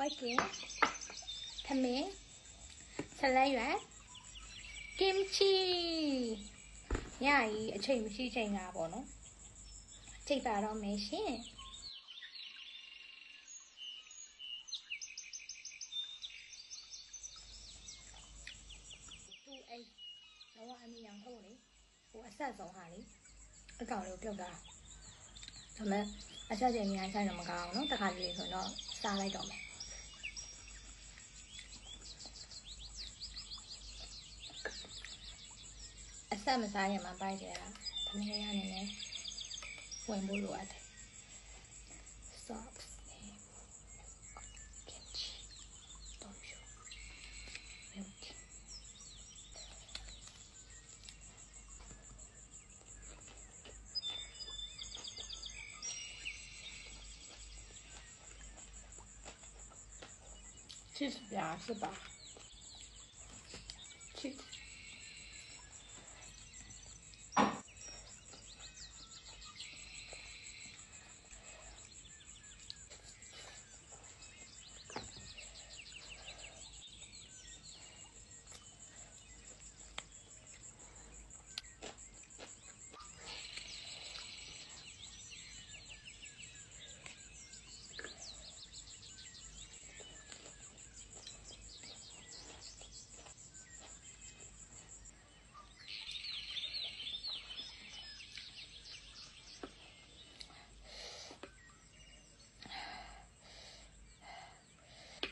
ဝိုက်ကင်သမင်းဆလတ်ရွက် kimchi ညကြီးအချိန်မရှိချိန်ကပေါ့နော်ချိန်ပါတော့မယ်ရှင်သူအဲ့တော့အမီရောင်ထုတ်လေဟိုအဆက်ဆုံးဟာလေအကောင်လေးကိုပြုတ်တာဒါမဲ့အဆက်ချိန်များဆိုင်တော့မကောင်းအောင်နော်တခါလေးဆိုတော့စားလိုက်တော့မယ် 三不三也蛮白，他这样的呢，稳不。Stops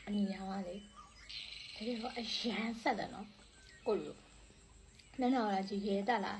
အနီရောင်ကလေတကယ်တော့အရန်ဆက်တယ်နော်ကိုလူနည်းနည်းတော့ကြည်ရဲတက်လာ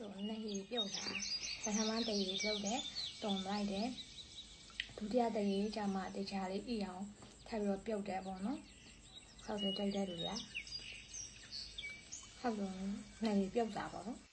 ခောက်စုံနဲ့ဟီပြုတ်တာပထမတရေပြုတ်တယ်တုံလိုက်တယ်ဒုတိယတရေကျမှတခြားလေးအီအောင်ထပ်ပြီးတော့ပြုတ်တယ်ပေါ့နော်ခောက်စုံကြိုက်တဲ့လူကခောက်စုံနဲ့ဟီပြုတ်တာပေါ့နော်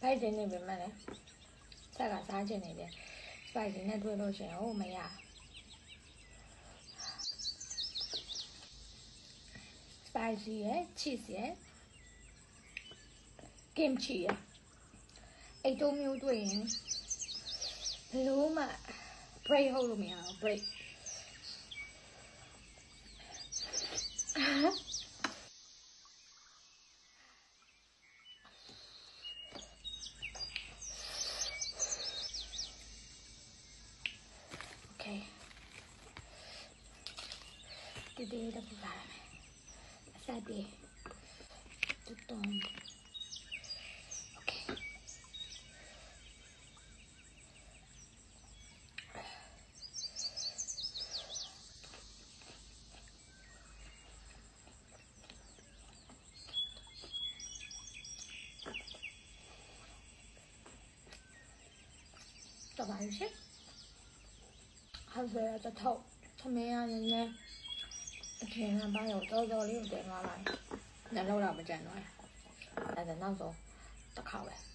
ဘိုက်တင်နေပြီမဲ့လေဆက်ကစားချင်နေတယ်စပိုက်စီနဲ့တွေ့လို့ရှိရင်ဟိုမရစပိုက်စီရယ်ချစ်ရယ်ကင်ချီရယ်အဲ့တုံးမျိုးတွေ့ရင်ဘယ်လို့မှ break ဟုတ်လို့မရအောင် break โ在干嘛？在比，就等。OK。早饭吃？还是在偷他们家的呢？ အထင်ကဘာရောတော်တော်လေးကိုတင်သွားလိုက်။လည်းလောက်တော့မကြံတော့ဘူး။အဲ့ဒါနောက်ဆုံးတစ်ခါပဲ။